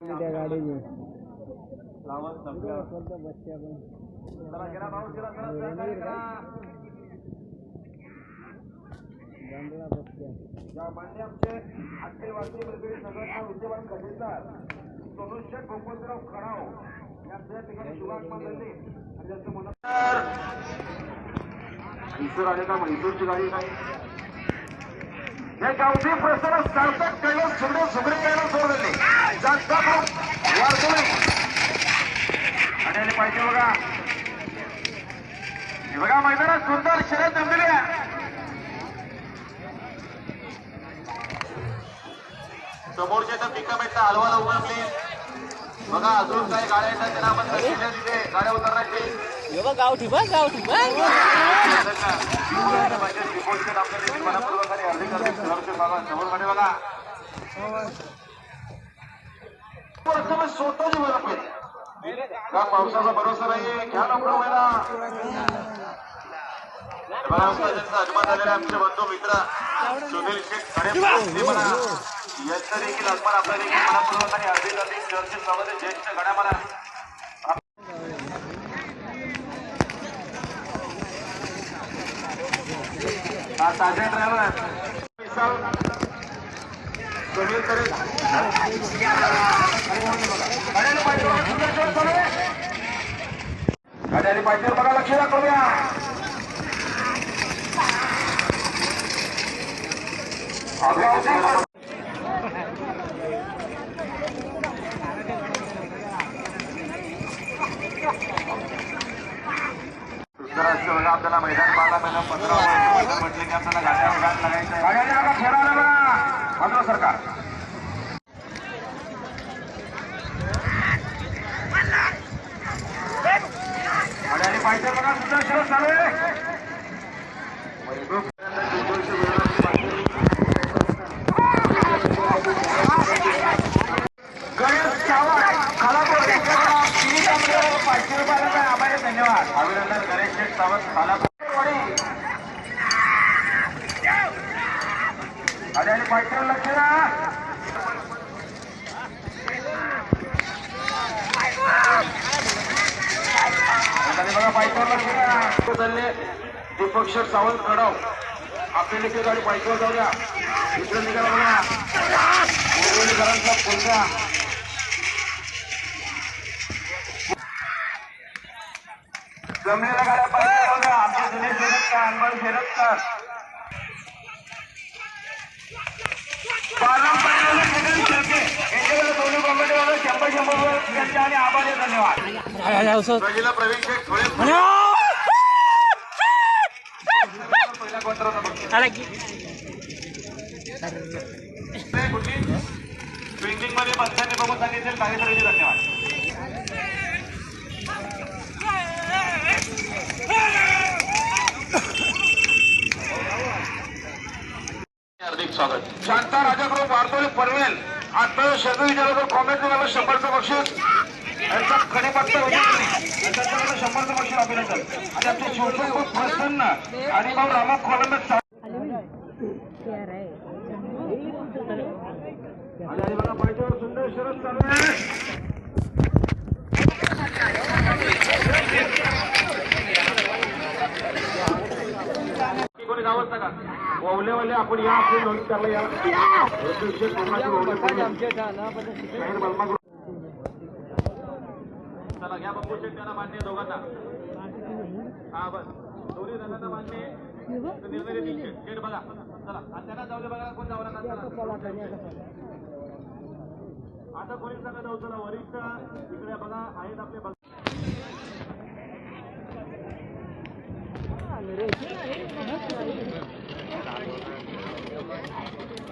त्या या मान्य आमचे अखिल भारतीय ब्रिगेड संघटना विद्यमान खजिनदार सोनुशेठ गोकुळराव खडाव यांचं या ठिकाणी शुभागमन झाले आणि त्यांचं म्हैसूर आले का म्हैसूरची गाडी नाही हे गावठी प्रश्न सार्थक कैलास सुगडे सुगडे कैलास सोडले जास्त वारकरी आणि आले पाहिजे बघा. बघा मैदानात सुंदर शर्यत जमलेली आहे समोरच्या तर पिकअप आहेत हलवाला उभं प्लीज बघा अजून काही गाड्या येतात त्यांना आपण लक्षात तिथे. गाड्या उतरण्याची गावठी बघ गावठी बघ स्वतःची पाहिजे का पावसाचा भरोसा नाही घ्या लवकर बघा त्यांचा अभिमान झालेला आमचे बंधू मित्र सुनील शेठ खडे म्हणा यांचा देखील अभिमान आपला देखील मनपूर्वक आणि अभिनंदित चर्चेत ज्येष्ठ गड्या म्हणा ड्रायव्हर. विशाल पाहिजे बघा, पाहिजे बघा लक्ष दाखवूया अगदी बघा आपल्याला मैदान पाहायला मिळालं. पंधरा म्हटले की आपल्याला गाड्या लागायचं आहे. सरकार. गाड्याने पाहिजे बघा चालू आहे खालापूर आणि लक्ष द्या बघा पायथ्यावर लक्ष द्या चालले दीपक सावंत कडाव आपली लिखी गाडी पायथ्यावर जाऊ द्या इकडे निघाला बघा मुरलीकरांचा पुलगा जमलेल्या गाड्या पाहिजे अनमोल शंभर शंभर आणि आभारी धन्यवाद. पहिला प्रवीण शेठ थोडे पहिला कोणता होता बघ. स्विंगिंगमध्ये बसल्याने बघून सांगितले कार्यक्रमाचे धन्यवाद. स्वागत. शांता राजाकडून वारतोली परवेल आता शब्द विचारतो कॉमेंट मला शंभरचं बक्षीस. यांचा खडीपत्ता त्यांच्याकडे शंभरचं बक्षीस अभिनंदन. आणि आमचे शिवसेना खूप प्रसन्न. आणि भाऊ रामा खोलंबे आणि आणि बघा पायथ्यावर सुंदर शरद चालू आहे कोणी गावात का ओवले वाले आपण या आपली नोंद करायला या. चला घ्या बघू शेट त्यांना मान्य दोघांना. हा बस. दोन्ही जणांना मान्य निर्णय देतील. शेट. बघा. चला त्यांना जाऊ दे बघा कोण जाऊ नका. आता कोणी सांगा जाऊ चला वरिष्ठ इकडे बघा आहेत आपले